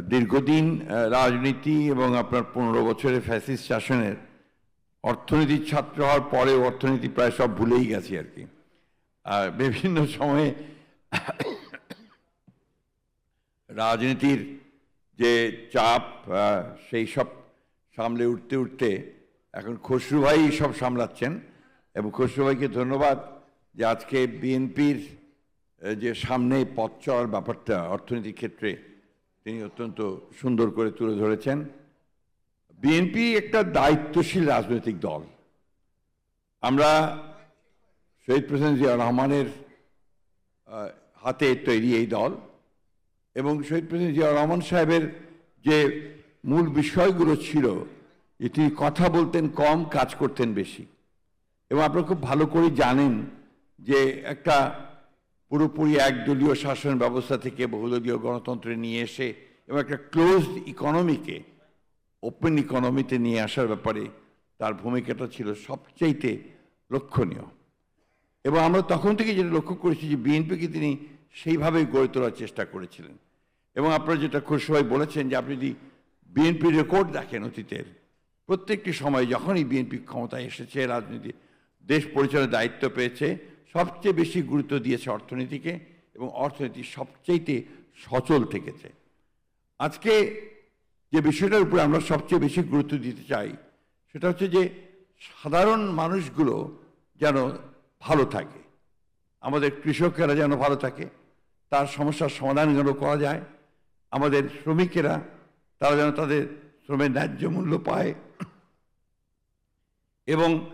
দীর্ঘদিন রাজনীতি এবং আপনার পনেরো বছরের ফ্যাসিস্ট শাসনের অর্থনীতির ছাত্র হওয়ার পরে অর্থনীতি প্রায় সব ভুলেই গেছি আর কি। আর বিভিন্ন সময়ে রাজনীতির যে চাপ সেই সব সামলে উঠতে উঠতে এখন খসরু ভাই সব সামলাচ্ছেন এবং খসরু ভাইকে ধন্যবাদ যে আজকে বিএনপির যে সামনে পথ চলার ব্যাপারটা অর্থনীতির ক্ষেত্রে তিনি অত্যন্ত সুন্দর করে তুলে ধরেছেন। বিএনপি একটা দায়িত্বশীল রাজনৈতিক দল। আমরা শহীদ প্রেসিডেন্ট জিয়া রহমানের হাতে তৈরি এই দল এবং শহীদ প্রেসিডেন্ট জিয়া রহমান সাহেবের যে মূল বিষয়গুলো ছিল যে তিনি কথা বলতেন কম, কাজ করতেন বেশি। এবং আপনারা খুব ভালো করে জানেন যে একটা পুরোপুরি একদলীয় শাসন ব্যবস্থা থেকে বহুদলীয় গণতন্ত্রে নিয়ে এসে এবং একটা ক্লোজড ইকোনমিকে ওপেন ইকোনমিতে নিয়ে আসার ব্যাপারে তার ভূমিকাটা ছিল সবচাইতে লক্ষণীয়। এবং আমরা তখন থেকে যেটা লক্ষ্য করেছি যে বিএনপিকে তিনি সেইভাবে গড়ে তোলার চেষ্টা করেছিলেন। এবং আপনারা যেটা খুশি বলেছেন যে আপনি যদি বিএনপি রেকর্ড দেখেন অতীতের, প্রত্যেকটি সময় যখনই বিএনপি ক্ষমতায় এসেছে, রাজনীতি, দেশ পরিচালনার দায়িত্ব পেয়েছে সবচেয়ে বেশি গুরুত্ব দিয়েছে অর্থনীতিকে এবং অর্থনীতি সবচেয়েতে সচল থেকেছে। আজকে যে বিষয়টার উপরে আমরা সবচেয়ে বেশি গুরুত্ব দিতে চাই, সেটা হচ্ছে যে সাধারণ মানুষগুলো যেন ভালো থাকে। আমাদের কৃষকেরা যেন ভালো থাকে, তার সমস্যার সমাধান যেন করা যায়। আমাদের শ্রমিকেরা, তারা যেন তাদের শ্রমের ন্যায্য মূল্য পায়। এবং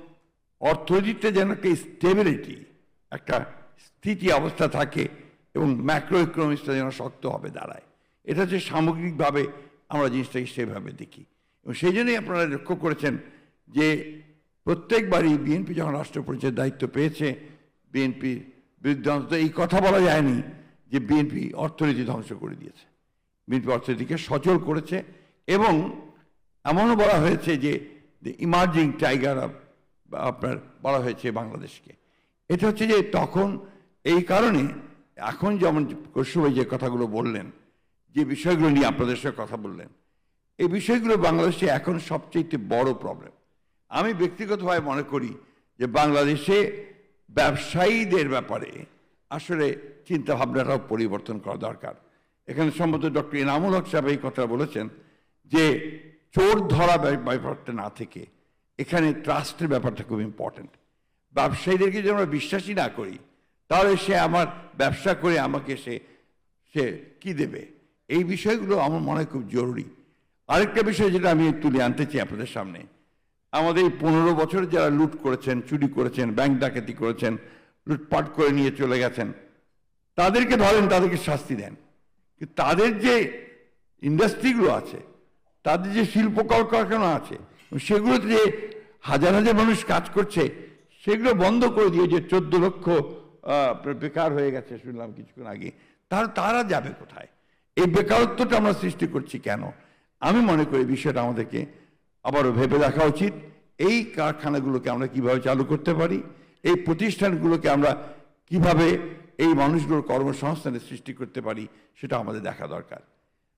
অর্থনীতিতে যেন একটা স্টেবিলিটি একটা স্থিতি অবস্থা থাকে এবং ম্যাক্রো ইকোনমিক্সটা যেন শক্তভাবে দাঁড়ায়। এটা হচ্ছে সামগ্রিকভাবে আমরা জিনিসটাকে সেভাবে দেখি। এবং সেই জন্যই আপনারা লক্ষ্য করেছেন যে প্রত্যেকবারই বিএনপি যখন রাষ্ট্র পরিচয়ের দায়িত্ব পেয়েছে, বিএনপির বিরুদ্ধে এই কথা বলা যায়নি যে বিএনপি অর্থনীতি ধ্বংস করে দিয়েছে। বিএনপি অর্থনীতিকে সচল করেছে এবং এমনও বলা হয়েছে যে ইমার্জিং টাইগার আপনার বলা হয়েছে বাংলাদেশকে। এটা হচ্ছে যে তখন এই কারণে এখন যেমন কৌশবাই যে কথাগুলো বললেন, যে বিষয়গুলো নিয়ে আপনাদের সঙ্গে কথা বললেন, এই বিষয়গুলো বাংলাদেশে এখন সবচেয়ে বড় প্রবলেম আমি ব্যক্তিগতভাবে মনে করি যে বাংলাদেশে ব্যবসায়ীদের ব্যাপারে আসলে চিন্তা ভাবনাটাও পরিবর্তন করা দরকার। এখানে সম্ভবত ডক্টর ইনামুল হক সাহেব এই কথা বলেছেন যে চোর ধরা ব্যাপ- ব্যাপারটা না থেকে এখানে ট্রাস্টের ব্যাপারটা খুব ইম্পর্ট্যান্ট ব্যবসায়ীদেরকে যদি আমরা বিশ্বাসই না করি, তাহলে সে আমার ব্যবসা করে আমাকে সে সে কী দেবে? এই বিষয়গুলো আমার মনে হয় খুব জরুরি। আরেকটা বিষয় যেটা আমি তুলে আনতে চাই আপনাদের সামনে। আমাদের এই পনেরো বছর যারা লুট করেছেন, চুরি করেছেন, ব্যাংক ডাকাতি করেছেন, লুটপাট করে নিয়ে চলে গেছেন, তাদেরকে ধরেন, তাদেরকে শাস্তি দেন। তাদের যে ইন্ডাস্ট্রিগুলো আছে, তাদের যে শিল্প কলকারখানা আছে, সেগুলোতে যে হাজার হাজার মানুষ কাজ করছে সেগুলো বন্ধ করে দিয়ে যে চোদ্দ লক্ষ বেকার হয়ে গেছে, শুনলাম কিছুক্ষণ আগে তার, তারা যাবে কোথায়? এই বেকারত্বটা আমরা সৃষ্টি করছি কেন? আমি মনে করি বিষয়টা আমাদেরকে আবারও ভেবে দেখা উচিত। এই কারখানাগুলোকে আমরা কীভাবে চালু করতে পারি? এই প্রতিষ্ঠানগুলোকে আমরা কীভাবে এই মানুষগুলোর কর্মসংস্থানের সৃষ্টি করতে পারি? সেটা আমাদের দেখা দরকার।